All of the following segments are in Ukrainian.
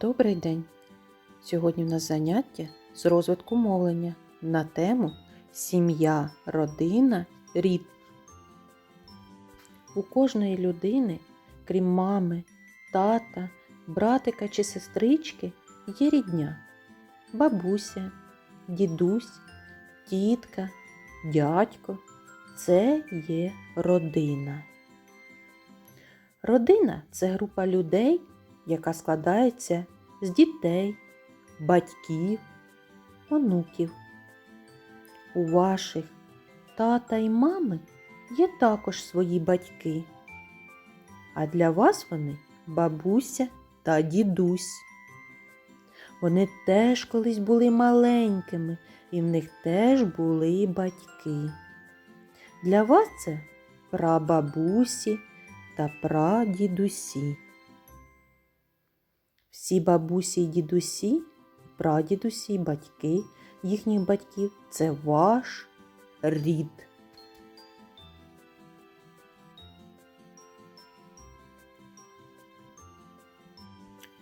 Добрий день! Сьогодні в нас заняття з розвитку мовлення на тему Сім'я, родина, рід. У кожної людини, крім мами, тата, братика чи сестрички, є рідня, бабуся, дідусь, тітка, дядько. Це є родина. Родина це група людей, яка складається з дітей, батьків, онуків. У ваших тата і мами є також свої батьки, а для вас вони бабуся та дідусь. Вони теж колись були маленькими, і в них теж були батьки. Для вас це прабабусі та прадідусі. Всі бабусі й дідусі, прадідусі, батьки їхніх батьків це ваш рід.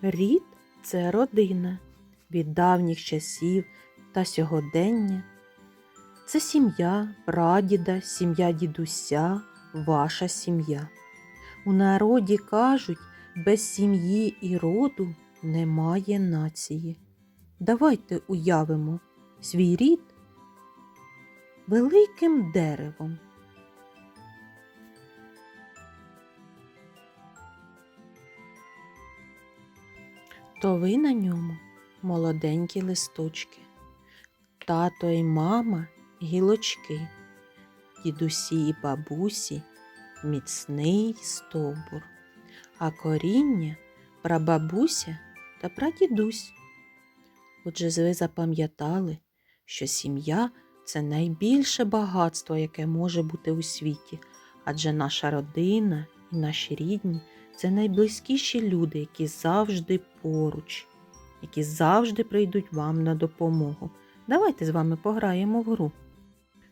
Рід це родина від давніх часів та сьогодення. Це сім'я прадіда, сім'я дідуся, ваша сім'я. У народі кажуть, без сім'ї і роду немає нації. Давайте уявимо свій рід великим деревом. То ви на ньому молоденькі листочки, тато і мама гілочки, дідусі і бабусі міцний стовбур а коріння прабабуся та прадідусь. Отже, ви запам'ятали, що сім'я це найбільше багатство, яке може бути у світі, адже наша родина і наші рідні це найблизькіші люди, які завжди поруч, які завжди прийдуть вам на допомогу. Давайте з вами пограємо в гру.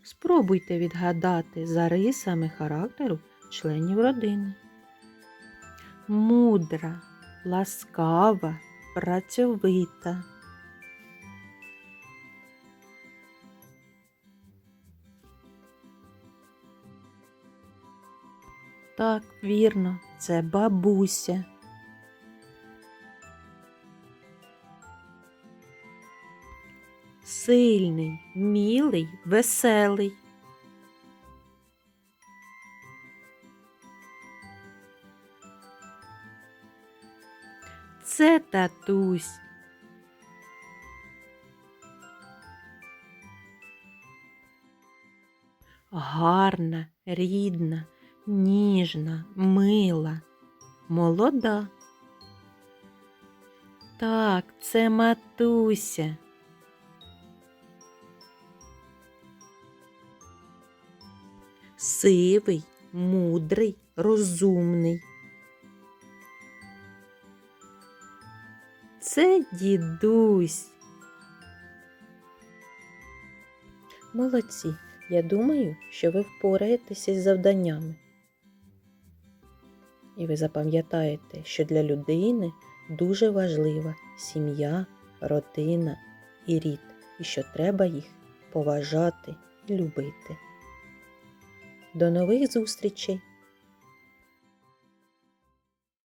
Спробуйте відгадати за рисами характеру членів родини мудра, ласкава, працьовита. Так, вірно, це бабуся. Сильний, мілий, веселий. Це татусь. Гарна, рідна, ніжна, мила, молода. Так, це матуся. Сивий, мудрий, розумний. Це дідусь. Молодці. Я думаю, що ви впораєтеся з завданнями. І ви запам'ятаєте, що для людини дуже важлива сім'я, родина і рід, і що треба їх поважати і любити. До нових зустрічей!